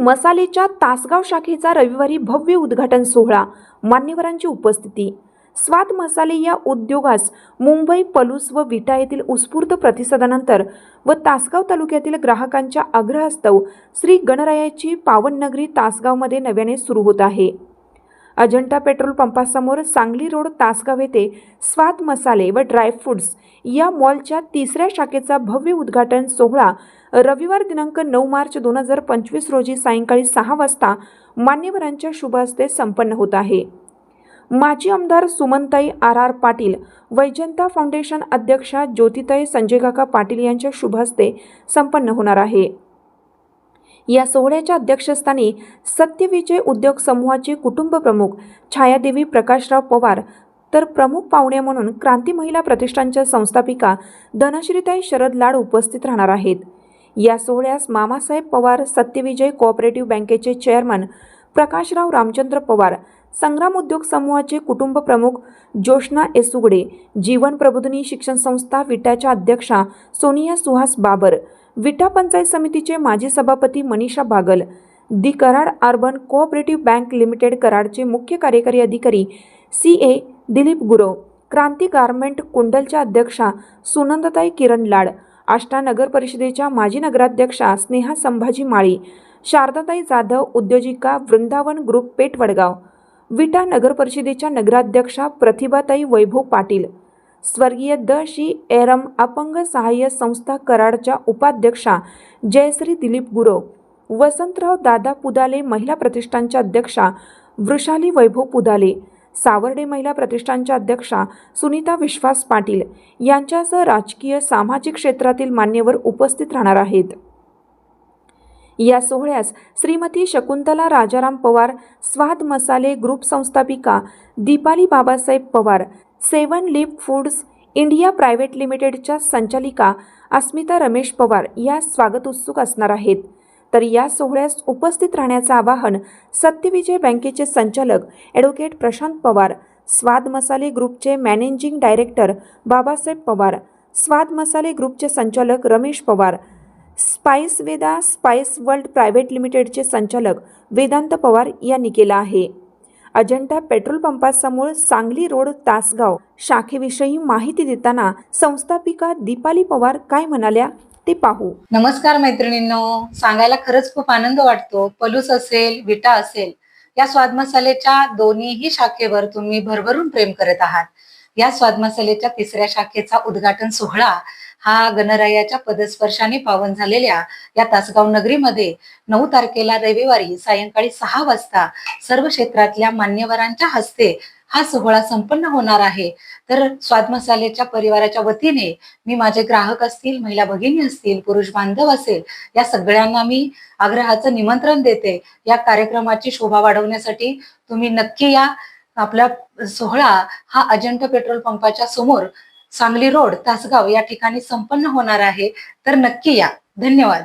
मसालेच्या तासगाव शाखेचा रविवारी भव्य उद्घाटन सोहळा. मान्यवरांची उपस्थिती. स्वाद मसाले या उद्योगास मुंबई पलूस व विटा येथील उत्स्फूर्त प्रतिसादानंतर व तासगाव तालुक्यातील ग्राहकांच्या आग्रहास्तव श्री गणरायाची पावननगरी तासगावमध्ये नव्याने सुरू होत आहे. अजंठा पेट्रोल पंपासमोर सांगली रोड तासगाव येथे स्वाद मसाले व ड्रायफ्रुट्स या मॉलच्या तिसऱ्या शाखेचा भव्य उद्घाटन सोहळा रविवार दिनांक नऊ मार्च दोन हजार पंचवीस रोजी सायंकाळी सहा वाजता मान्यवरांच्या शुभ हस्ते संपन्न होत आहे. माजी आमदार Sumantai R R Patil Vaijanta foundation अध्यक्षा ज्योतिताई संजय काका पाटील यांच्या शुभ हस्ते संपन्न होणार आहे. या सोहळ्याच्या अध्यक्षस्थानी सत्यविजय उद्योग समूहाचे कुटुंब प्रमुख छायादेवी प्रकाशराव पवार तर प्रमुख पाहुणे म्हणून क्रांती महिला प्रतिष्ठानच्या संस्थापिका धनश्रीताई शरद लाड उपस्थित राहणार आहेत. या सोहळ्यास मामासाहेब पवार सत्यविजय कोऑपरेटिव्ह बँकेचे चेअरमन प्रकाशराव रामचंद्र पवार संग्राम उद्योग समूहाचे कुटुंब प्रमुख ज्योष्णा एसुगडे जीवन प्रबोधिनी शिक्षण संस्था विटाच्या अध्यक्षा सोनिया सुहास बाबर विटा पंचायत समितीचे माजी सभापती Manisha Bagal the Karad Urban Cooperative Bank Limited कराडचे मुख्य कार्यकारी अधिकारी C A Dilip Gurav Kranti garment कुंडलच्या अध्यक्षा सुनंदताई किरण लाड आष्टा नगर परिषदेच्या माजी नगराध्यक्षा स्नेहा संभाजी माळी शारदाताई जाधव उद्योजिका वृंदावन ग्रुप पेठ वडगाव विटा नगर परिषदेच्या नगराध्यक्षा प्रतिभाताई वैभव पाटील स्वर्गीय द. शी एरम अपंग सहाय्य संस्था कराडच्या उपाध्यक्षा जयश्री दिलीप गुरव वसंतराव दादा पुदाले महिला प्रतिष्ठानच्या अध्यक्षा वृषाली वैभव पुदाले सावर्डे महिला प्रतिष्ठानच्या अध्यक्षा सुनीता विश्वास पाटील यांच्यासह राजकीय सामाजिक क्षेत्रातील मान्यवर उपस्थित राहणार आहेत. या सोहळ्यास श्रीमती शकुंतला राजाराम पवार स्वाद मसाले group संस्थापिका Deepali Babasaheb Pawar Seven Leap Foods India Private लिमिटेडच्या संचालिका अस्मिता रमेश पवार या स्वागत उत्सुक असणार आहेत. तर या सोहळ्यास उपस्थित राहण्याचं आवाहन सत्यविजय बँकेचे संचालक ॲडव्होकेट प्रशांत पवार स्वाद मसाले ग्रुपचे मॅनेजिंग डायरेक्टर बाबासाहेब पवार स्वाद मसाले ग्रुपचे संचालक Ramesh Pawar Spice Veda Spice World Private लिमिटेडचे संचालक वेदांत पवार यांनी केला आहे. अजंठा पेट्रोल पंपासमोर सांगली रोड तासगाव. शाखेविषयी माहिती देताना संस्थापिका दीपाली पवार काय म्हणाल्या ते पाहू. नमस्कार मैत्रिणींनो. सांगायला खरंच खूप आनंद वाटतो. पलूस असेल विटा असेल या स्वाद मसालेच्या दोन्हीही शाखेवर तुम्ही भरभरून प्रेम करत आहात. या स्वाद मसालेच्या तिसऱ्या शाखेचा उद्घाटन सोहळा हा गणरायाच्या पदस्पर्शाने पावन झालेल्या या तासगाव नगरीमध्ये नऊ तारखेला रविवारी सायंकाळी सहा वाजता सर्व क्षेत्रातल्या मान्यवरांच्या हस्ते हा सोहळा संपन्न होणार आहे. तर स्वाद मसालेच्या परिवाराच्या वतीने मी माझे ग्राहक असतील महिला भगिनी असतील पुरुष बांधव असेल या सगळ्यांना मी आग्रहाचं निमंत्रण देते. या कार्यक्रमाची शोभा वाढवण्यासाठी तुम्ही नक्की या आपला सोहळा हा अजंठा पेट्रोल पंपाच्या समोर सांगली रोड तासगाव या ठिकाणी संपन्न होणार आहे. तर नक्की या. धन्यवाद.